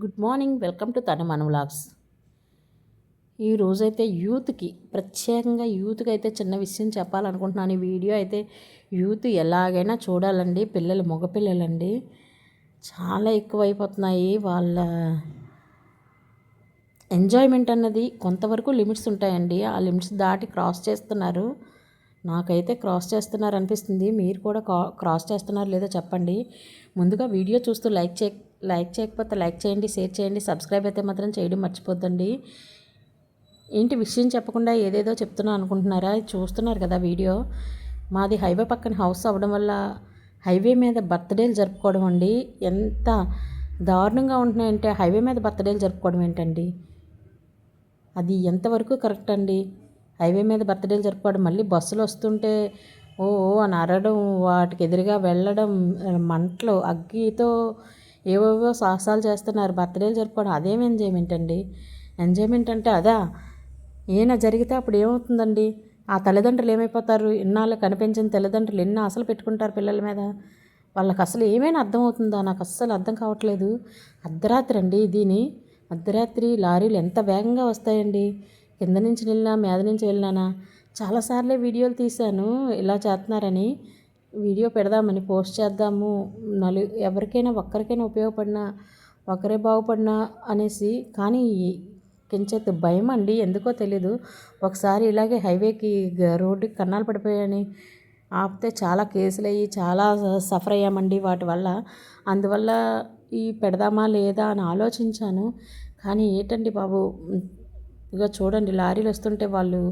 Good morning welcome to తను మన vlogs. ఈ రోజైతే యూత్కి ప్రత్యేకంగా యూత్కి అయితే చిన్న విషయం చెప్పాలనుకుంటున్నాను. ఈ వీడియో అయితే యూత్ ఎలాగైనా చూడాలండి పిల్లలు మగపిల్లలండి చాలా ఎక్కువైపోతున్నాయి వాళ్ళ ఎంజాయ్మెంట్ అన్నది కొంతవరకు లిమిట్స్ ఉంటాయండి. ఆ లిమిట్స్ దాటి క్రాస్ చేస్తున్నారు. నాకైతే క్రాస్ చేస్తున్నారు అనిపిస్తుంది. మీరు కూడా క్రాస్ చేస్తున్నారు లేదో చెప్పండి. ముందుగా వీడియో చూస్తూ లైక్ చే లైక్ చేయకపోతే లైక్ చేయండి షేర్ చేయండి సబ్స్క్రైబ్ అయితే మాత్రం చేయడం మర్చిపోద్దండి. ఏంటి విషయం చెప్పకుండా ఏదేదో చెప్తున్నా అనుకుంటున్నారా? చూస్తున్నారు కదా వీడియో. మాది హైవే పక్కన హౌస్ అవ్వడం వల్ల హైవే మీద బర్త్డేలు జరుపుకోవడం అండి. ఎంత దారుణంగా ఉంటున్నాయంటే హైవే మీద బర్త్డేలు జరుపుకోవడం ఏంటండి? అది ఎంతవరకు కరెక్ట్ అండి? హైవే మీద బర్త్డేలు జరుపుకోవడం మళ్ళీ బస్సులు వస్తుంటే ఓ అని అరడం వాటికి ఎదురుగా వెళ్ళడం మంటలు అగ్గితో ఏవేవో సాహసాలు చేస్తున్నారు. బర్త్డేలు జరుపుకోవడం అదేం ఎంజాయ్మెంట్ అండి? ఎంజాయ్మెంట్ అంటే అదా? ఏమైనా జరిగితే అప్పుడు ఏమవుతుందండి? ఆ తల్లిదండ్రులు ఏమైపోతారు? ఇన్నాళ్ళు కనిపించిన తల్లిదండ్రులు ఎన్ని అసలు పెట్టుకుంటారు పిల్లల మీద? వాళ్ళకి అసలు ఏమైనా అర్థమవుతుందా? నాకు అస్సలు అర్థం కావట్లేదు. అర్ధరాత్రి అండి దీని. అర్ధరాత్రి లారీలు ఎంత వేగంగా వస్తాయండి? కింద నుంచి వెళ్ళినా మీద నుంచి వెళ్ళినానా? చాలాసార్లే వీడియోలు తీశాను. ఇలా చేస్తున్నారని. వీడియో పెడదామని పోస్ట్ చేద్దాము. నలు ఎవరికైనా ఒక్కరికైనా ఉపయోగపడినా ఒకరే బాగుపడినా అనేసి కానీ కించెత్ భయం అండి. ఎందుకో తెలీదు. ఒకసారి ఇలాగే హైవేకి రోడ్డుకి కన్నాలు పడిపోయాయని ఆపితే చాలా కేసులు అయ్యి చాలా సఫర్ అయ్యామండి వాటి వల్ల. అందువల్ల ఈ పెడదామా లేదా అని ఆలోచించాను. కానీ ఏంటండి బాబు? ఇక చూడండి లారీలు వస్తుంటే వాళ్ళు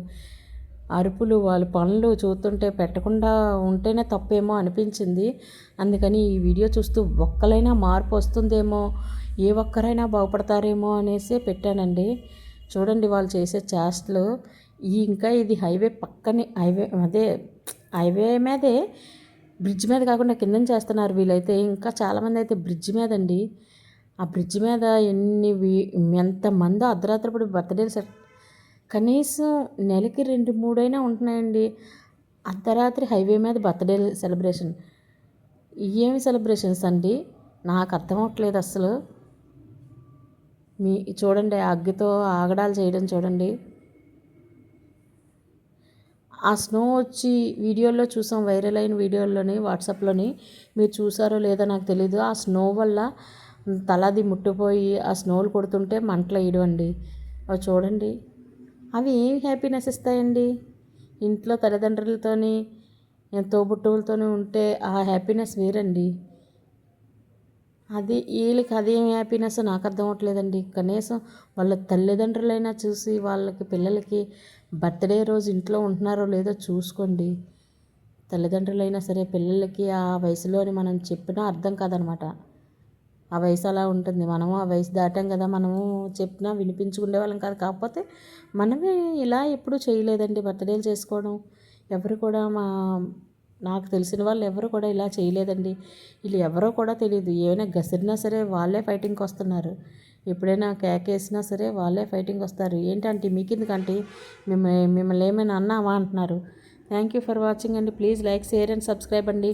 అరుపులు వాళ్ళ పనులు చూస్తుంటే పెట్టకుండా ఉంటేనే తప్పేమో అనిపించింది. అందుకని ఈ వీడియో చూస్తూ ఒక్కలైనా మార్పు వస్తుందేమో ఏ ఒక్కరైనా బాగుపడతారేమో అనేసి పెట్టానండి. చూడండి వాళ్ళు చేసే చేష్టలు. ఈ ఇంకా ఇది హైవే పక్కనే హైవే అదే హైవే మీదే బ్రిడ్జ్ మీద కాకుండా కింద చేస్తున్నారు వీళ్ళైతే. ఇంకా చాలామంది అయితే బ్రిడ్జ్ మీద అండి ఆ బ్రిడ్జ్ మీద ఎన్ని ఎంతమందో అర్ధరాత్రిపడి బర్త్డేలు సెట్ కనీసం నెలకి రెండు మూడైనా ఉంటున్నాయండి. అర్ధరాత్రి హైవే మీద బర్త్డే సెలబ్రేషన్. ఏమి సెలబ్రేషన్స్ అండి? నాకు అర్థం అవ్వట్లేదు అసలు మీ చూడండి అగ్గితో ఆగడాలు చేయడం చూడండి. ఆ స్నో వచ్చి వీడియోలో చూసాం వైరల్ అయిన వీడియోల్లోని వాట్సాప్లోని. మీరు చూసారో లేదో నాకు తెలీదు. ఆ స్నో వల్ల తలది ముట్టిపోయి ఆ స్నోలు కొడుతుంటే మంటలు వేయడం అండి. అవి చూడండి. అవి ఏం హ్యాపీనెస్ ఇస్తాయండి? ఇంట్లో తల్లిదండ్రులతోని తోబుట్టువులతోని ఉంటే ఆ హ్యాపీనెస్ వేరండి. అది వీళ్ళకి అదేం హ్యాపీనెస్ నాకు అర్థం అవ్వట్లేదండి. కనీసం వాళ్ళ తల్లిదండ్రులైనా చూసి వాళ్ళకి పిల్లలకి బర్త్డే రోజు ఇంట్లో ఉంటున్నారో లేదో చూసుకోండి. తల్లిదండ్రులైనా సరే పిల్లలకి ఆ వయసులోని మనం చెప్పినా అర్థం కాదనమాట. ఆ వయసు అలా ఉంటుంది. మనము ఆ వయసు దాటాం కదా మనము చెప్పినా వినిపించుకునే వాళ్ళం కాదు. కాకపోతే మనమే ఇలా ఎప్పుడూ చేయలేదండి బర్త్డేలు చేసుకోవడం. ఎవరు కూడా మా నాకు తెలిసిన వాళ్ళు ఎవరు కూడా ఇలా చేయలేదండి. వీళ్ళు ఎవరో కూడా తెలియదు. ఏమైనా గసిరినా సరే వాళ్ళే ఫైటింగ్కి వస్తున్నారు. ఎప్పుడైనా కేకేసినా సరే వాళ్ళే ఫైటింగ్ వస్తారు. ఏంటంటే మీకెందుకంటే మిమ్మల్ని మిమ్మల్ని ఏమైనా అన్నావా అంటున్నారు. థ్యాంక్ యూ ఫర్ వాచింగ్ అండి. Please like share and subscribe అండి.